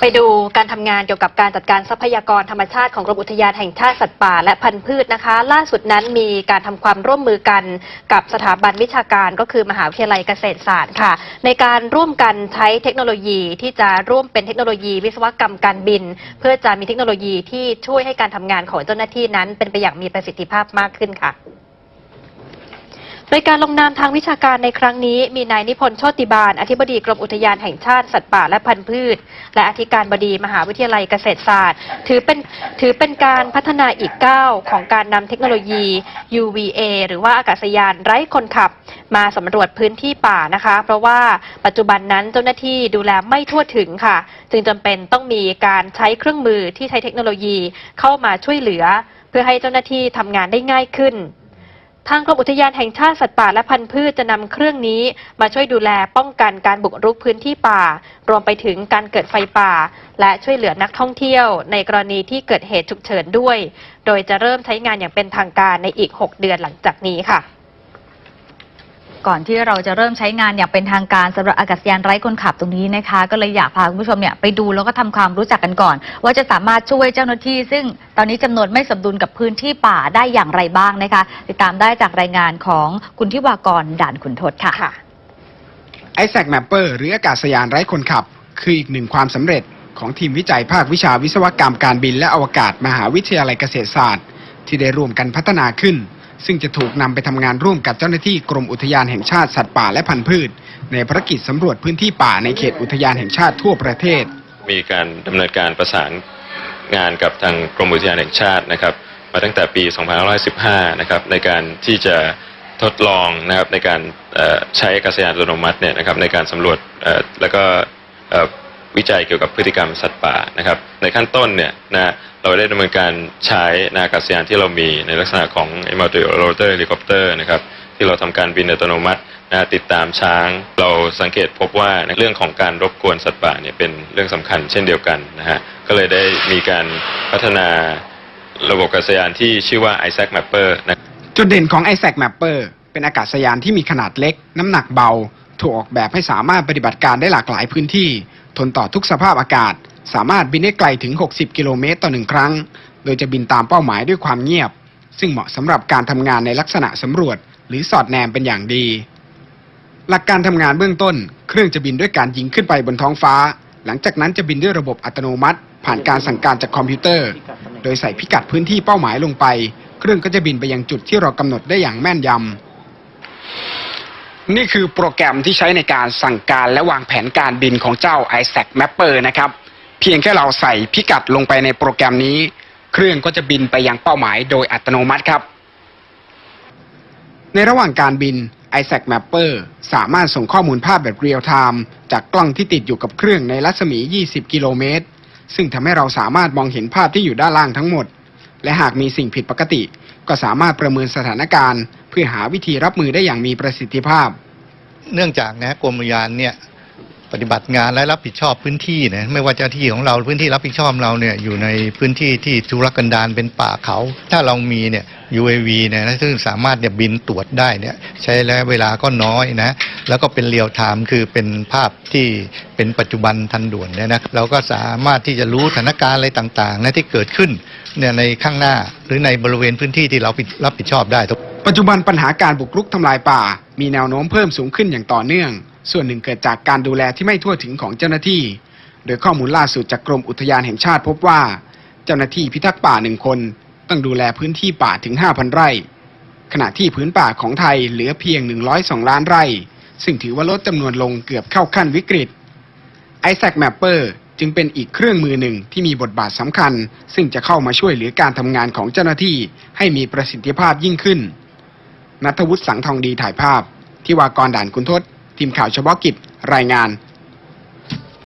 ไปดูการทำงานเกี่ยวกับการจัดการทรัพยากรธรรมชาติของกรมอุทยานแห่งชาติสัตว์ป่าและพันธุ์พืชนะคะ ล่าสุดนั้นมีการทำความร่วมมือกันกับสถาบันวิชาการก็คือมหาวิทยาลัยเกษตรศาสตร์ค่ะ ในการร่วมกันใช้เทคโนโลยีที่จะร่วมเป็นเทคโนโลยีวิศวกรรมการบิน เพื่อจะมีเทคโนโลยีที่ช่วยให้การทำงานของเจ้าหน้าที่นั้น เป็นไปอย่างมีประสิทธิภาพมากขึ้นค่ะ โดยการลงนามทางวิชาการในครั้งนี้ มีนายนิพนธ์โชติบาล อธิบดีกรมอุทยานแห่งชาติสัตว์ป่าและพันธุ์พืช และอธิการบดีมหาวิทยาลัยเกษตรศาสตร์ ถือเป็นถือเป็นการพัฒนาอีกก้าวของการนำเทคโนโลยี UVA หรือว่าอากาศยานไร้คนขับ มาสำรวจพื้นที่ป่านะคะ เพราะว่าปัจจุบันนั้นเจ้าหน้าที่ดูแลไม่ทั่วถึงค่ะ จึงจำเป็นต้องมีการใช้เครื่องมือที่ใช้เทคโนโลยีเข้ามาช่วยเหลือ เพื่อให้เจ้าหน้าที่ทำงานได้ง่ายขึ้น ทางกรมอุทยานแห่งชาติสัตว์ป่าและพันธุ์พืชจะนำเครื่องนี้มาช่วยดูแลป้องกันการบุกรุกพื้นที่ป่า รวมไปถึงการเกิดไฟป่า และช่วยเหลือนักท่องเที่ยว ในกรณีที่เกิดเหตุฉุกเฉินด้วย โดยจะเริ่มใช้งานอย่างเป็นทางการในอีก 6 เดือนหลังจากนี้ค่ะ ก่อนที่เราจะเริ่มใช้งานอย่างเป็นทางการสำหรับอากาศยานไร้คนขับตรงนี้นะคะ ก็เลยอยากพาคุณผู้ชมเนี่ยไปดูแล้วก็ทำความรู้จักกันก่อน ว่าจะสามารถช่วยเจ้าหน้าที่ ซึ่งตอนนี้จำนวนไม่สมดุลกับพื้นที่ป่าได้อย่างไรบ้างนะคะ ติดตามได้จากรายงานของคุณทิวากรด่านขุนทศค่ะค่ะไอแซคแมปเปอร์หรืออากาศยานไร้คนขับ คืออีกหนึ่งความสำเร็จของทีมวิจัยภาควิชาวิศวกรรมการบินและอวกาศมหาวิทยาลัยเกษตรศาสตร์ ที่ได้ร่วมกันพัฒนาขึ้น ซึ่งจะถูกนำไปทำงานร่วมกับเจ้าหน้าที่กรมอุทยานแห่งชาติสัตว์ป่าและพันธุ์พืช ในภารกิจสำรวจพื้นที่ป่าในเขตอุทยานแห่งชาติทั่วประเทศ มีการดำเนินการประสานงานกับทางกรมอุทยานแห่งชาตินะครับ มาตั้งแต่ปี 2515 นะครับในการที่จะทดลองนะครับในการใช้อากาศยานอัตโนมัติเนี่ยนะครับในการสำรวจแล้วก็ วิจัยเกี่ยวกับพฤติกรรมสัตว์ป่านะครับ ในขั้นต้นเนี่ยนะเราได้ดำเนินการใช้นาอากาศยานที่เรามีในลักษณะของ multi rotor helicopter นะครับที่เราทำการบินอัตโนมัตินะติดตามช้าง เราสังเกตพบว่าเรื่องของการรบกวนสัตว์ป่าเนี่ยเป็นเรื่องสำคัญเช่นเดียวกันนะฮะก็เลยได้มีการพัฒนาระบบอากาศยานที่ชื่อว่า Isaac Mapper นะจุดเด่นของ i s a c Mapper เป็นอากาศยานที่มีขนาดเล็ก น้ำหนักเบา ถูกออกแบบให้สามารถปฏิบัติการได้หลากหลายพื้นที่ ทนต่อทุกสภาพอากาศ สามารถบินได้ไกลถึง 60 กิโลเมตรต่อหนึ่งครั้ง โดยจะบินตามเป้าหมายด้วยความเงียบ ซึ่งเหมาะสำหรับการทำงานในลักษณะสำรวจ หรือสอดแนมเป็นอย่างดี หลักการทำงานเบื้องต้น เครื่องจะบินด้วยการยิงขึ้นไปบนท้องฟ้า หลังจากนั้นจะบินด้วยระบบอัตโนมัติ ผ่านการสั่งการจากคอมพิวเตอร์ โดยใส่พิกัดพื้นที่เป้าหมายลงไป เครื่องก็จะบินไปยังจุดที่เรากำหนดได้อย่างแม่นยำ นี่คือโปรแกรมที่ใช้ในการสั่งการและวางแผนการบินของเจ้า Isaac Mapper นะครับ เพียงแค่เราใส่พิกัดลงไปในโปรแกรมนี้ เครื่องก็จะบินไปยังเป้าหมายโดยอัตโนมัติครับ ในระหว่างการบิน Isaac Mapper สามารถส่งข้อมูลภาพแบบเรียลไทม์จากกล้องที่ติดอยู่กับเครื่องในรัศมี 20 กิโลเมตร ซึ่งทำให้เราสามารถมองเห็นภาพที่อยู่ด้านล่างทั้งหมด และหากมีสิ่งผิดปกติ ก็สามารถประเมินสถานการณ์ เพื่อหาวิธีรับมือได้อย่างมีประสิทธิภาพ เนื่องจากนะกรมอุทยานเนี่ยปฏิบัติงานและรับผิดชอบพื้นที่นะไม่ว่าเจ้าที่ของเราพื้นที่รับผิดชอบเราเนี่ยอยู่ในพื้นที่ที่ทุรกันดารเป็นป่าเขา ถ้าเรามีเนี่ย UAV เนี่ยนะซึ่งสามารถเนี่ยบินตรวจได้เนี่ยใช้ระยะเวลาก็น้อยนะแล้วก็เป็นเรียลไทม์คือเป็นภาพที่เป็นปัจจุบันทันด่วนเนี่ยนะเราก็สามารถที่จะรู้สถานการณ์อะไรต่างๆนะที่เกิดขึ้นเนี่ยในข้างหน้าหรือในบริเวณพื้นที่ที่เรารับผิดชอบได้ ปัจจุบันปัญหาการบุกรุกทำลายป่า มีแนวโน้มเพิ่มสูงขึ้นอย่างต่อเนื่อง ส่วนหนึ่งเกิดจากการดูแลที่ไม่ทั่วถึงของเจ้าหน้าที่ โดยข้อมูลล่าสุดจากกรมอุทยานแห่งชาติพบว่า เจ้าหน้าที่พิทักษ์ป่าหนึ่งคน ต้องดูแลพื้นที่ป่าถึง 5,000 ไร่ ขณะที่พื้นป่าของไทยเหลือเพียง 102 ล้านไร่ ซึ่งถือว่าลดจำนวนลงเกือบเข้าขั้นวิกฤต Isaac Mapper จึงเป็นอีกเครื่องมือหนึ่งที่มีบทบาทสำคัญ ซึ่งจะเข้ามาช่วยเหลือการทำงานของเจ้าหน้าที่ให้มีประสิทธิภาพยิ่งขึ้น นัทวุฒิสังทองดีถ่ายภาพ ที่วากรด่านคุณทศ ทีมข่าวเฉพาะกิจ รายงาน